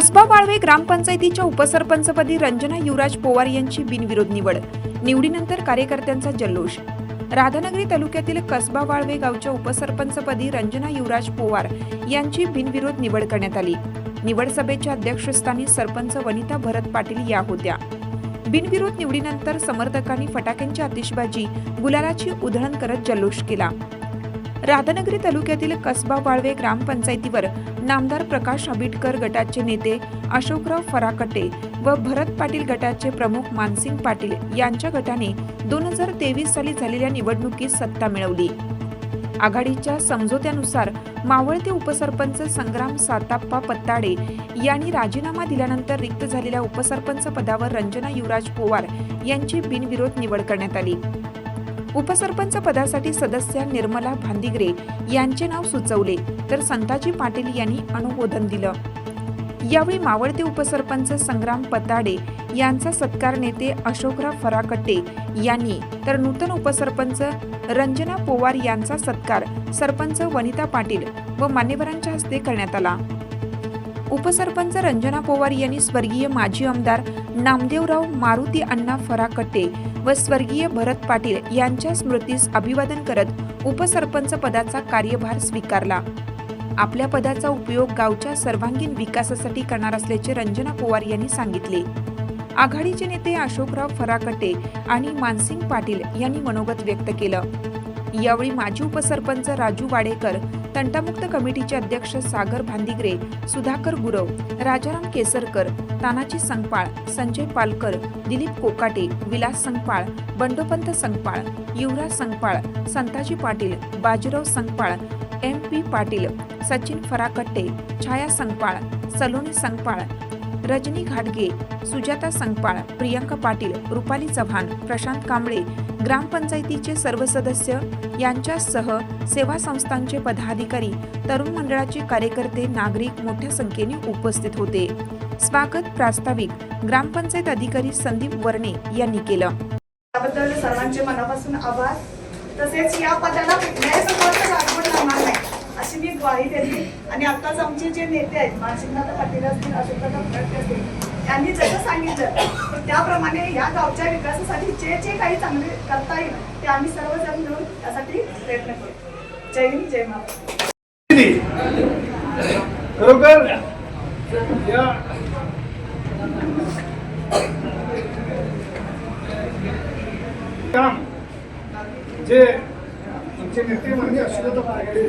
कसबा वाळवे ग्रामपंचायतीच्या उपसरपंचपदी रंजना युवराज पोवार यांची बिनविरोध निवड. निवडीनंतर कार्यकर्त्यांचा जल्लोष. राधानगरी तालुक्यातील कसबा वाळवे गावच्या उपसरपंचपदी रंजना युवराज पोवार यांची बिनविरोध निवड करण्यात आली. निवड सभेच्या अध्यक्षस्थानी सरपंच वनिता भरत पाटील या होत्या. बिनविरोध निवडीनंतर समर्थकांनी फटाक्यांची आतिषबाजी गुलालाची उधळण करत जल्लोष केला. राधानगरी तालुक्यातील कसबा वाळवे ग्रामपंचायतीवर नामदार प्रकाश आंबेडकर गटाचे नेते अशोकराव फराकटे व भरत पाटील गटाचे प्रमुख मानसिंग पाटील यांच्या गटाने दोन हजार तेवीस साली झालेल्या निवडणुकीत सत्ता मिळवली. आघाडीच्या समझोत्यानुसार मावळते उपसरपंच संग्राम साताप्पा पत्ताडे यांनी राजीनामा दिल्यानंतर रिक्त झालेल्या उपसरपंच पदावर रंजना युवराज पोवार यांची बिनविरोध निवड करण्यात आली. उपसरपंच पदासाठी सदस्य निर्मला भांदिगरे यांचे नाव सुचवले तर संताजी पाटील यांनी अनुमोदन दिलं. यावेळी मावळते उपसरपंच संग्राम पताडे यांचा सत्कार नेते अशोकराव फराकट्टे यांनी तर नूतन उपसरपंच रंजना पोवार यांचा सत्कार सरपंच वनिता पाटील व मान्यवरांच्या हस्ते करण्यात आला. उपसरपंच रंजना पोवार यांनी स्वर्गीय माजी आमदार नामदेवराव मारुती अण्णा फराकटे व स्वर्गीय भरत पाटील यांच्या स्मृतीस अभिवादन करत उपसरपंच पदाचा कार्यभार स्वीकारला. आपल्या पदाचा उपयोग गावच्या सर्वांगीण विकासासाठी करणार असल्याचे रंजना पोवार यांनी सांगितले. आघाडीचे नेते अशोकराव फराकटे आणि मानसिंग पाटील यांनी मनोगत व्यक्त केलं. यावेळी माजी उपसरपंच राजू वाडेकर तंटामुक्त कमिटीचे अध्यक्ष सागर भांदिगरे सुधाकर गुरव राजाराम केसरकर तानाजी संगपाळ संजय पालकर दिलीप कोकाटे विलास संगपाळ बंडोपंत संगपाळ युवराज संगपाळ संताजी पाटील बाजीराव संगपाळ एम पी पाटील सचिन फराकट्टे छाया संगपाळ सलोनी संगपाळ रजनी घाटगे सुजाता संगपाळ प्रियंका पाटील रुपाली चव्हाण प्रशांत कांबळे ग्रामपंचायतीचे सर्व सदस्य यांच्यासह सेवा संस्थांचे पदाधिकारी तरुण मंडळाचे कार्यकर्ते नागरिक मोठ्या संख्येने उपस्थित होते. स्वागत प्रास्ताविक ग्रामपंचायत अधिकारी संदीप वर्णे यांनी केलं. त्याबद्दल सर्वांचे मनापासून आभार. तसेच या पदाला कुठल्याही प्रकारचं लागवड लागणार नाही. अशी मी ग्वाही आणि आताच आमचे जे नेते आहेत मानसिंगनाथ पाटील असतील अशोकदादा फडके असतील त्यांनी जसं सांगितलं त्याप्रमाणे ह्या गावच्या विकासासाठी जे जे काही चांगले करता येईल ते आम्ही सर्वजण मिळून त्यासाठी प्रयत्न करू. जय हिंद जय महाराष्ट्र. खरोखर? या काम. जे तुमचे नेते म्हणजे अश्वथ पारगडे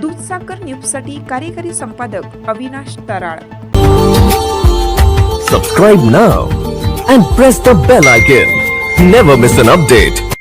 दूधसागर न्यूज सा कार्यकारी संपादक Avinash Taral subscribe now and press the bell icon never miss an update